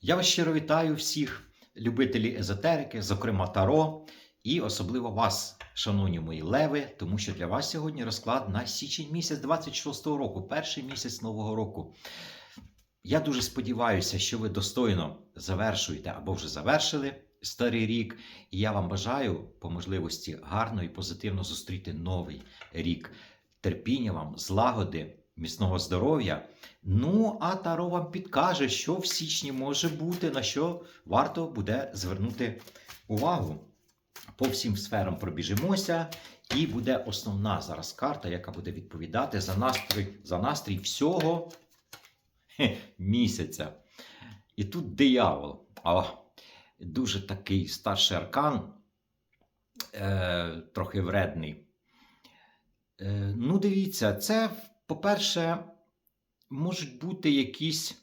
Я вас щиро вітаю всіх любителів езотерики, зокрема Таро, і особливо вас, шановні мої леви, тому що для вас сьогодні розклад на січень місяць 26-го року, перший місяць нового року. Я дуже сподіваюся, що ви достойно завершуєте або вже завершили старий рік. І я вам бажаю по можливості гарно і позитивно зустріти новий рік. Терпіння вам, злагоди, міцного здоров'я. Ну, а Таро вам підкаже, що в січні може бути, на що варто буде звернути увагу. По всім сферам пробіжимося, і буде основна зараз карта, яка буде відповідати за настрій, за настрій всього хе, місяця. І тут диявол. О, дуже такий старший аркан, е, трохи вредний. Е, ну, дивіться, це, по-перше, можуть бути якісь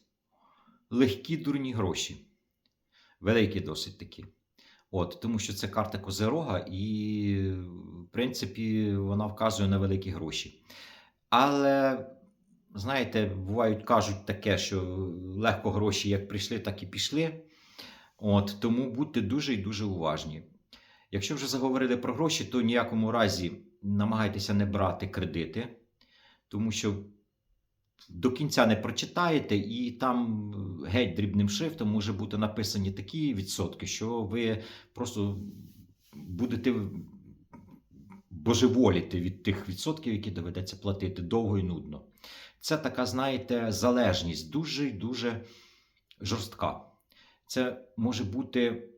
легкі дурні гроші. Великі досить такі. От, тому що це карта Козерога, і, в принципі, вона вказує на великі гроші. Але, знаєте, бувають, кажуть таке, що легко гроші як прийшли, так і пішли. От, тому будьте дуже і дуже уважні. Якщо вже заговорили про гроші, то в ніякому разі намагайтеся не брати кредити, тому що до кінця не прочитаєте, і там геть дрібним шрифтом може бути написані такі відсотки, що ви просто будете божеволіти від тих відсотків, які доведеться платити довго і нудно. Це така, знаєте, залежність дуже дуже жорстка. Це може бути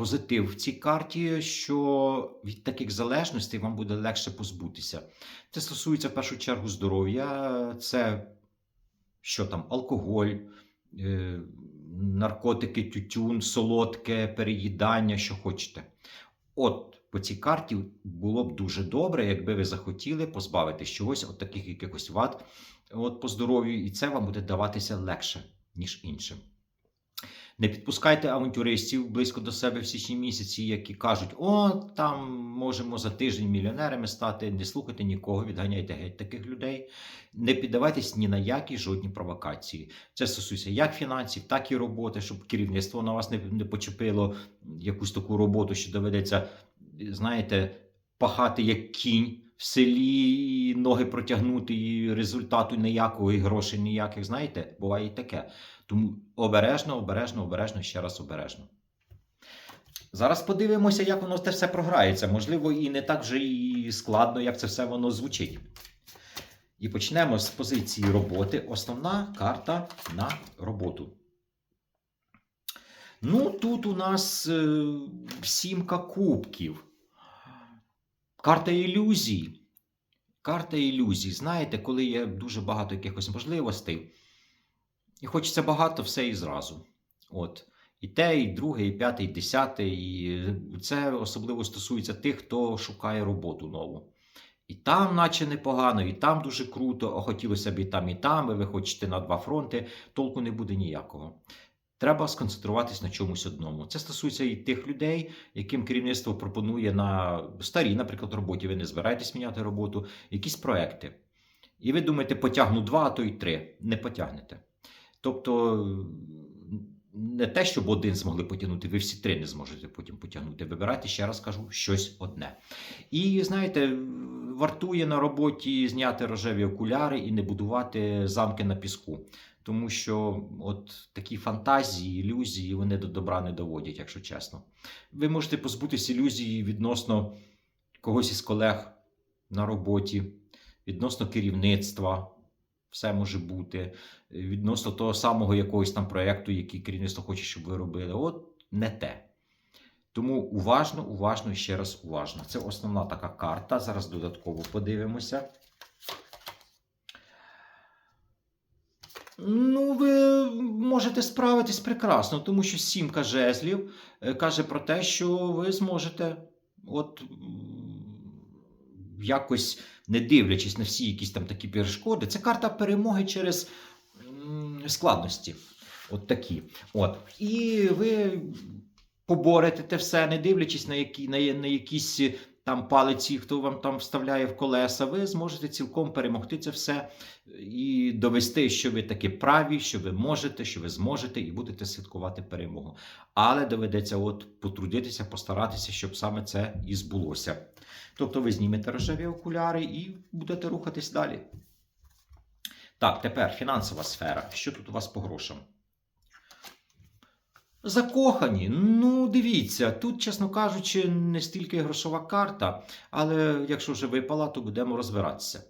позитив в цій карті, що від таких залежностей вам буде легше позбутися. Це стосується в першу чергу здоров'я, це що там, алкоголь, е, наркотики, тютюн, солодке, переїдання, що хочете. От по цій карті було б дуже добре, якби ви захотіли позбавитись чогось, от таких якихось вад от по здоров'ю, і це вам буде даватися легше, ніж іншим. Не підпускайте авантюристів близько до себе в січні місяці, які кажуть, о, там можемо за тиждень мільйонерами стати. Не слухайте нікого, відганяйте геть таких людей. Не піддавайтесь ні на які жодні провокації. Це стосується як фінансів, так і роботи, щоб керівництво на вас не, не почепило якусь таку роботу, що доведеться, знаєте, пахати як кінь. В селі ноги протягнути, і результату ніякого, і грошей ніяких, знаєте, буває і таке. Тому обережно, обережно, обережно, ще раз обережно. Зараз подивимося, як воно це все програється. Можливо, і не так вже і складно, як це все воно звучить. І почнемо з позиції роботи. Основна карта на роботу. Ну, тут у нас е, сімка кубків. Карта ілюзій. Карта ілюзій. Знаєте, коли є дуже багато якихось можливостей, і хочеться багато все і зразу. От. І те, і друге, і п'яте, і десяте. І це особливо стосується тих, хто шукає роботу нову. І там, наче непогано, і там дуже круто, а хотілося б і там, і там, і ви хочете на два фронти, толку не буде ніякого. Треба сконцентруватись на чомусь одному. Це стосується і тих людей, яким керівництво пропонує на старій, наприклад, роботі. Ви не збираєтесь міняти роботу, якісь проекти. І ви думаєте, потягну два, а то й три. Не потягнете. Тобто, не те, щоб один змогли потягнути, ви всі три не зможете потім потягнути. Вибирайте, ще раз кажу, щось одне. І знаєте, вартує на роботі зняти рожеві окуляри і не будувати замки на піску. Тому що от такі фантазії, ілюзії вони до добра не доводять, якщо чесно. Ви можете позбутися ілюзії відносно когось із колег на роботі, відносно керівництва. Все може бути відносно того самого якогось там проєкту, який керівництво хоче, щоб ви робили. От не те. Тому уважно, уважно і ще раз уважно. Це основна така карта. Зараз додатково подивимося. Ну, ви можете справитись прекрасно, тому що сімка жезлів е, каже про те, що ви зможете, от якось не дивлячись на всі якісь там такі перешкоди, це карта перемоги через складності. От такі. От. І ви поборете те все, не дивлячись на, які, на, на якісь там палиці, хто вам там вставляє в колеса, ви зможете цілком перемогти це все і довести, що ви таки праві, що ви можете, що ви зможете, і будете святкувати перемогу. Але доведеться от потрудитися, постаратися, щоб саме це і збулося. Тобто ви знімете рожеві окуляри і будете рухатись далі. Так, тепер фінансова сфера. Що тут у вас по грошам? Закохані. Ну, дивіться, тут, чесно кажучи, не стільки грошова карта, але якщо вже випала, то будемо розбиратися.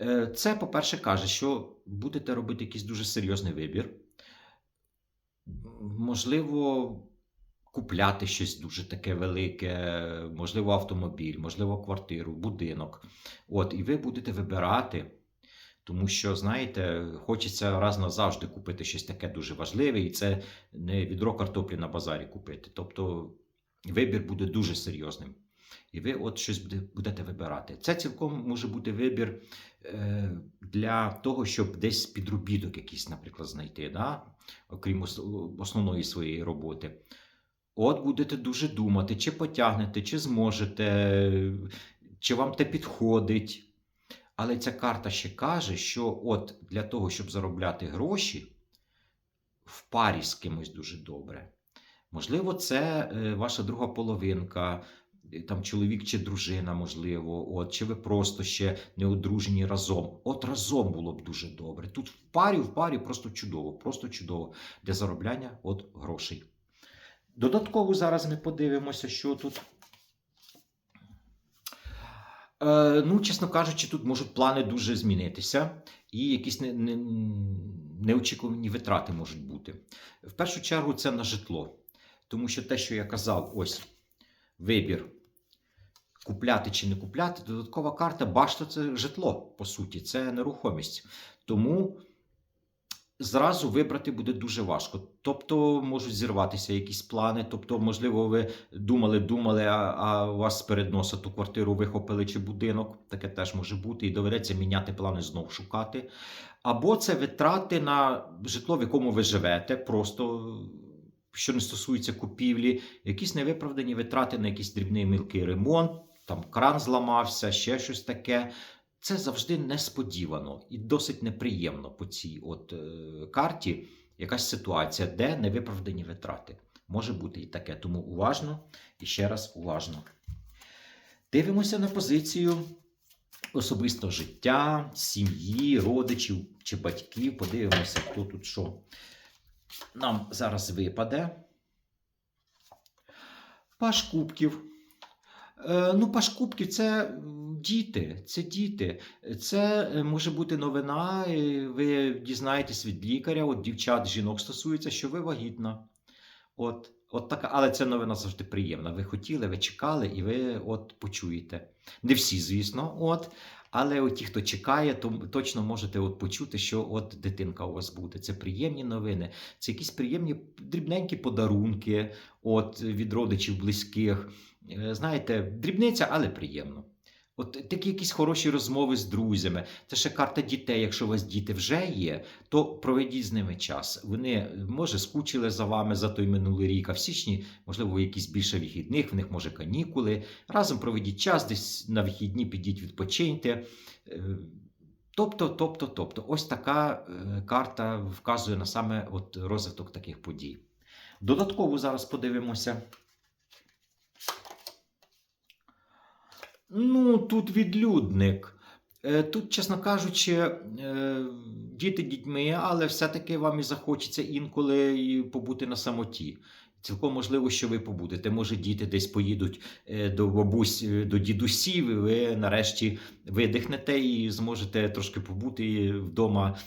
Е, Це, по-перше, каже, що будете робити якийсь дуже серйозний вибір. Можливо, купляти щось дуже таке велике, можливо, автомобіль, можливо, квартиру, будинок. От, і ви будете вибирати. Тому що, знаєте, хочеться раз назавжди купити щось таке дуже важливе, і це не відро картоплі на базарі купити. Тобто вибір буде дуже серйозним. І ви от щось будете вибирати. Це цілком може бути вибір е, для того, щоб десь підробіток якийсь, наприклад, знайти, да? окрім основної своєї роботи. От будете дуже думати, чи потягнете, чи зможете, чи вам те підходить. Але ця карта ще каже, що от для того, щоб заробляти гроші, в парі з кимось дуже добре. Можливо, це е, ваша друга половинка, е, там чоловік чи дружина, можливо, от, чи ви просто ще не одружені разом. От разом було б дуже добре. Тут в парі, в парі просто чудово, просто чудово для заробляння от грошей. Додатково зараз ми подивимося, що тут. Е, ну, чесно кажучи, тут можуть плани дуже змінитися, і якісь не, не, неочікувані витрати можуть бути. В першу чергу, це на житло. Тому що те, що я казав, ось вибір купляти чи не купляти, додаткова карта, башта це житло, по суті, це нерухомість. Тому зразу вибрати буде дуже важко. Тобто можуть зірватися якісь плани. Тобто, можливо, ви думали, думали, а, а у вас перед носа ту квартиру вихопили чи будинок. Таке теж може бути, і доведеться міняти плани, знов шукати. Або це витрати на житло, в якому ви живете, просто. Що не стосується купівлі, якісь невиправдані витрати на якийсь дрібний мілкий ремонт, там кран зламався, ще щось таке. Це завжди несподівано і досить неприємно по цій от е, карті якась ситуація, де невиправдані витрати. Може бути і таке. Тому уважно і ще раз уважно. Дивимося на позицію особистого життя, сім'ї, родичів чи батьків. Подивимося, хто тут що нам зараз випаде. Паш кубків. Е, Ну, паш кубків це діти, це діти. Це е, може бути новина. Ви дізнаєтесь від лікаря, от дівчат, жінок стосується, що ви вагітна. От, от така, але це новина завжди приємна. Ви хотіли, ви чекали, і ви от почуєте. Не всі, звісно, от. Але от ті, хто чекає, то точно можете от почути, що от дитинка у вас буде. Це приємні новини, це якісь приємні дрібненькі подарунки от, від родичів близьких. Е, Знаєте, дрібниця, але приємно. От такі якісь хороші розмови з друзями. Це ще карта дітей. Якщо у вас діти вже є, то проведіть з ними час. Вони, може, скучили за вами за той минулий рік, а в січні, можливо, якісь більше вихідних, в них може канікули. Разом проведіть час, десь на вихідні підіть відпочиньте. Е, Тобто, тобто, тобто, ось така е, карта вказує на саме от розвиток таких подій. Додатково зараз подивимося. Ну, тут відлюдник. Е, Тут, чесно кажучи, е, діти дітьми, але все-таки вам і захочеться інколи побути на самоті. Цілком можливо, що ви побудете. Може, діти десь поїдуть е, до бабусь, до дідусів, і ви нарешті видихнете і зможете трошки побути вдома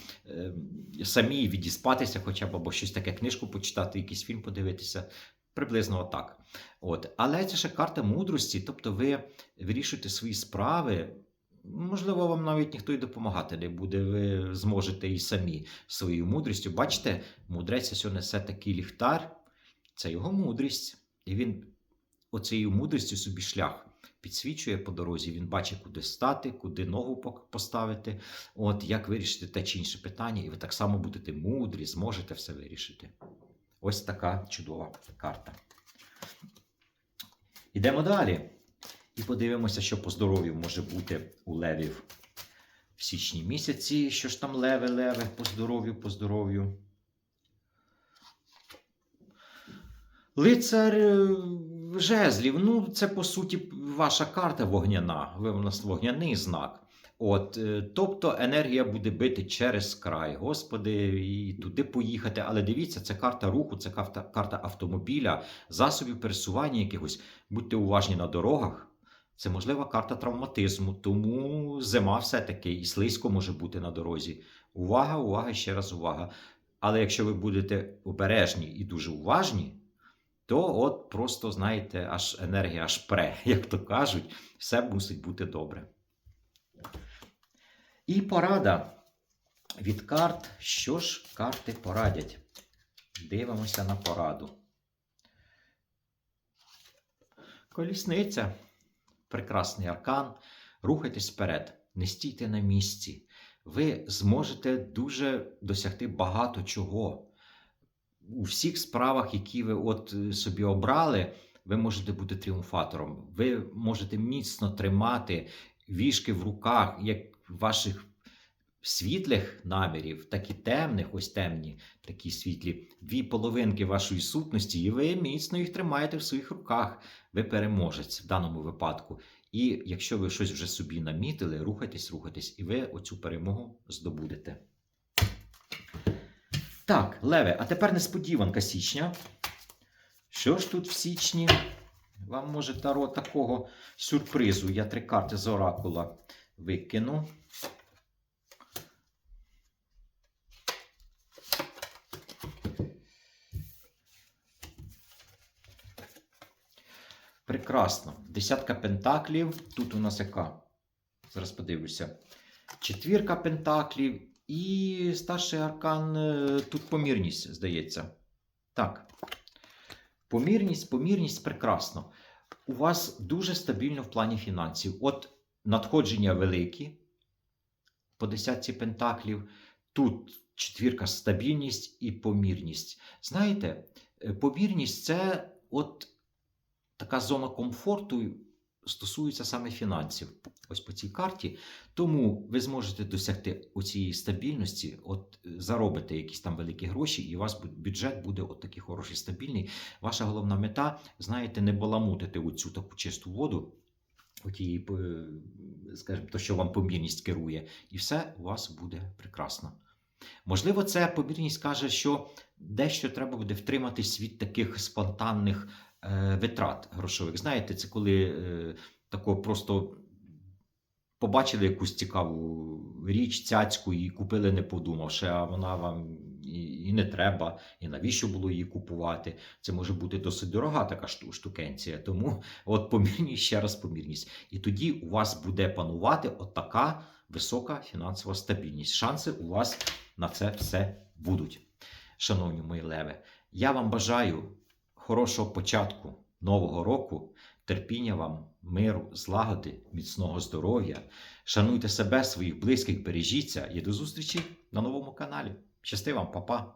самі, відіспатися, хоча б або щось таке книжку почитати, якийсь фільм подивитися. Приблизно отак. От. Але це ще карта мудрості, тобто ви вирішуєте свої справи. Можливо, вам навіть ніхто і допомагати не буде. Ви зможете і самі своєю мудрістю. Бачите, мудрець ось несе такий ліхтар, це його мудрість. І він оцією мудрістю собі шлях підсвічує по дорозі. Він бачить, куди стати, куди ногу поставити, от як вирішити те чи інше питання, і ви так само будете мудрі, зможете все вирішити. Ось така чудова карта. Ідемо далі. І подивимося, що по здоров'ю може бути у левів в січні місяці. Що ж там леви, леви, по здоров'ю, по здоров'ю. Лицар е, жезлів, ну це по суті ваша карта вогняна. Ви у нас вогняний знак. От, е, тобто енергія буде бити через край, Господи, і туди поїхати. Але дивіться, це карта руху, це карта, карта автомобіля, засобів пересування якихось. Будьте уважні на дорогах. Це можлива карта травматизму, тому зима все-таки і слизько може бути на дорозі. Увага, увага, ще раз увага. Але якщо ви будете обережні і дуже уважні, то от просто, знаєте, аж енергія аж пре, як то кажуть, все мусить бути добре. І порада від карт. Що ж карти порадять? Дивимося на пораду. Колісниця. Прекрасний аркан. Рухайтесь вперед, не стійте на місці. Ви зможете дуже досягти багато чого. У всіх справах, які ви от е, собі обрали, ви можете бути тріумфатором. Ви можете міцно тримати вішки в руках, як ваших світлих намірів, так і темних, ось темні, такі світлі, дві половинки вашої сутності, і ви міцно їх тримаєте в своїх руках. Ви переможець в даному випадку. І якщо ви щось вже собі намітили, рухайтесь, рухайтесь, і ви оцю перемогу здобудете. Так, Леве, а тепер несподіванка січня. Що ж тут в січні? Вам може таро такого сюрпризу. Я три карти з оракула викину. Прекрасно. Десятка пентаклів. Тут у нас яка? Зараз подивлюся. Четвірка пентаклів і старший аркан. е, Тут помірність, здається. Так. Помірність, помірність прекрасно. У вас дуже стабільно в плані фінансів. От надходження великі по десятці пентаклів. Тут четвірка стабільність і помірність. Знаєте, е, помірність це от така зона комфорту стосується саме фінансів. Ось по цій карті. Тому ви зможете досягти оцієї стабільності, от е, заробите якісь там великі гроші, і у вас бюджет буде от такий хороший, стабільний. Ваша головна мета, знаєте, не баламутити оцю таку чисту воду. Отієї, е, скажімо, то, що вам помірність керує, і все у вас буде прекрасно. Можливо, це помірність каже, що дещо треба буде втриматись від таких спонтанних е, витрат грошових. Знаєте, це коли е, тако просто побачили якусь цікаву річ, цяцьку і купили, не подумавши, а вона вам і, не треба, і навіщо було її купувати. Це може бути досить дорога така шту- штукенція. Тому от помірність, ще раз помірність. І тоді у вас буде панувати от така висока фінансова стабільність. Шанси у вас на це все будуть. Шановні мої леви, я вам бажаю хорошого початку нового року, терпіння вам, миру, злагоди, міцного здоров'я. Шануйте себе, своїх близьких, бережіться і до зустрічі на новому каналі. Щасти вам, папа!